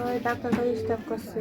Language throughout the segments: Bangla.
ওই ডাক্তারটা স্টাফ করছে?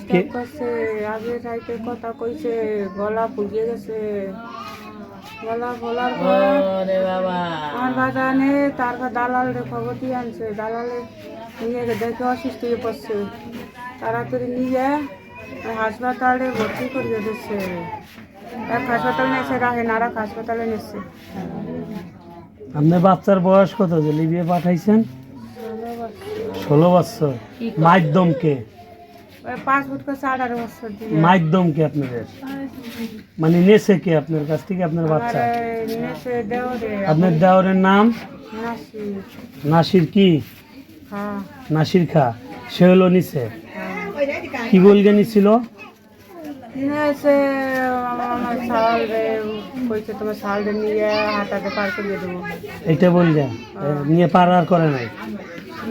স্টাফ করছে। আগে রাইতে কথা কইছে গলা ফুলিয়ে গেছে। গলা ফলার পর আমার বাজানে তারপর দালালে খবর দিয়ে আনছে। দালালে নিয়ে গিয়ে দেখে অসুস্থ হয়ে পড়ছে। তাড়াতাড়ি নিয়ে হাসপাতালে ভর্তি করিয়ে দিচ্ছে। এক হাসপাতালে নিয়েছে রাহেন আর এক হাসপাতালে নিচ্ছে আপনার বাচ্চার বয়স কত যে লিবিয়ে পাঠাইছেন? ষোলো বছর। মাধ্যমকে। মাধ্যমকে আপনাদের। মানে নেছে কে আপনার কাছ থেকে আপনার বাচ্চা। আপনার দেওরের নাম? নাসির। কি? হ্যাঁ। নাসির খা। সে হলো কি বলগে নিছিল এটা বললেন নিয়ে পার আর করে নাই।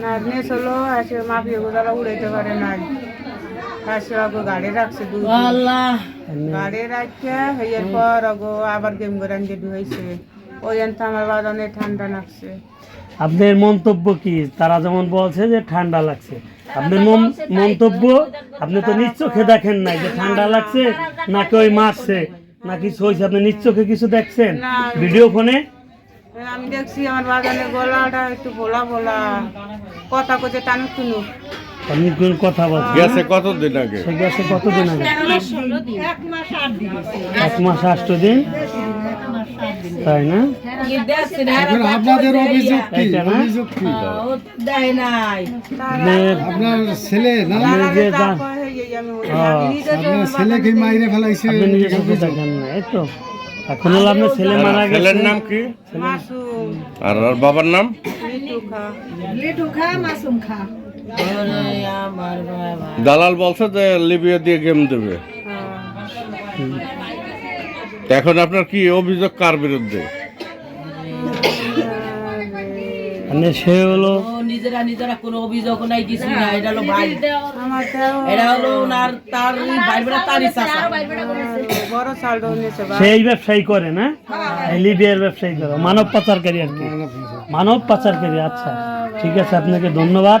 না নেছ হলো এসে মাফিয়া গোদালা উড়াইতে পারে নাই। গাড়ি রাখছে দুই গাড়ি রাখছে হইয়ার পর ওগো আবার গেম করে আনতে ঢুকাইছে। ওই জন্য তো আমার বাদানে ঠান্ডা লাগছে। আপনার মন্তব্য কি? তারা যেমন বলছে যে ঠান্ডা লাগছে। আপনার মন- মন্তব্য? আপনি তো নিজ চোখে দেখেন নাই যে ঠান্ডা লাগছে নাকি ওই মারছে না কিছু হয়েছে আপনি নিজ চোখে কিছু দেখছেন? ভিডিও ফোনে? আমি দেখছি আমার বাগানের গলাটা একটু ভোলা ভোলা। কথা কইছে টানুক টুনুক কথা বলছেন গেছে কতদিন আগে? গেছে কতদিন আগে? এক মাস আষ্ট দিন? তাই না? আপনাদের অভিযোগ কি? এইটা না? অভিযোগ কি? আপনার আপনার ছেলে না? আপনি যে যান আপনার ছেলেকে মাইরে ফেলাইছে আপনি নিজের দেখেন না এই তো। এখন হলো আপনার ছেলে মারা গেছে। ছেলের নাম কি? আর ওর বাবার নাম? দালাল বলছে যে লিবিয়া দিয়ে গেম দেবে। হ্যাঁ। এখন আপনার কি অভিযোগ কার বিরুদ্ধে? মানে সে হলো নিজেরা নিজেরা কোনো অভিযোগ নাই কিছু না এটা হলো ভাই। এটা হলো ওনার তার ভাই বেড়া তারই চাষা সেই ব্যবসায়ী করে না? এই লিবিয়ার ব্যবসায়ী করে। মানব পাচারকারী আর কি। মানব পাচারকারী আচ্ছা। ঠিক আছে আপনাকে ধন্যবাদ।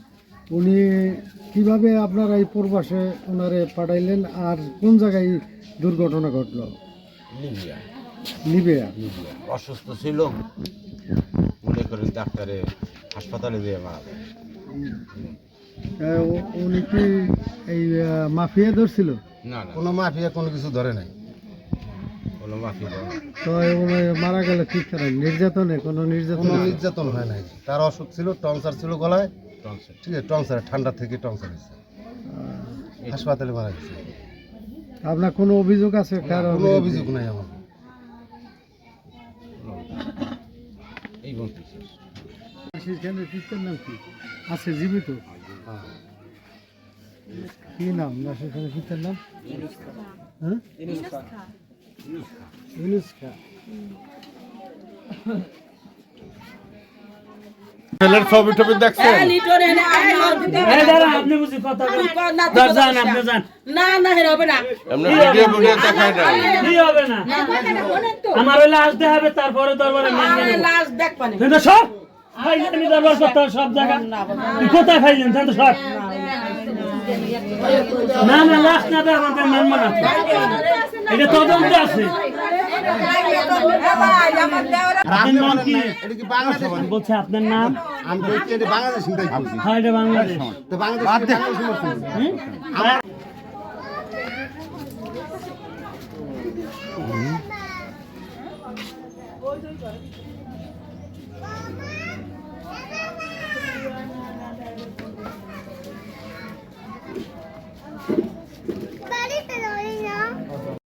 উনি কীভাবে আপনার এই প্রবাসে ওনারে পাঠাইলেন আর কোন জায়গায় দুর্ঘটনা ঘটলো? লিবিয়া অসুস্থ ছিল। মনে করে ডাক্তারে হাসপাতালে দিয়ে মারা যায়। উনি কি এই মাফিয়া ধরছিল? না না। কোনো মাফিয়া কোনো কিছু ধরে নাই। কোনো মাফিয়া ধরে তো উনি মারা গেল কি করে নির্যাতনে? কোনো নির্যাতন? নির্যাতন হয় নাই। তার অসুখ ছিল টনসার ছিল গলায়। ঠিক আছে টনসার ঠান্ডা থেকে টনসার হয়েছে। হাসপাতালে মারা গেছে। আপনার কোনো অভিযোগ আছে? কোনো অভিযোগ নাই আমার। এই বলতেছি সেখানে পিতার নাম কি? আছে জীবিত? কি নাম? না সেখানে পিতার নাম? হ্যাঁ? খা। ছেলের ছবি টবি দেখছেন আপনি বুঝি কথা। যান, আপনি যান। না না হেরা হবে না এমনি ভিডিও ভিডিও দেখায় কি হবে না আমার ওই লাশ তারপরে দরবারে মেনে নেব। লাশ দেখ পানি কিন্তু সব ফাইলেন দরবার সব জায়গা তুই কোথায় ফাইলেন তাহলে সব না না লাশ না আমাদের মানব না এটা তদন্ত আছে বলছে আপনার নাম? আমি বাংলাদেশ হ্যাঁ এটা বাংলাদেশ। তো বাংলাদেশ হুম?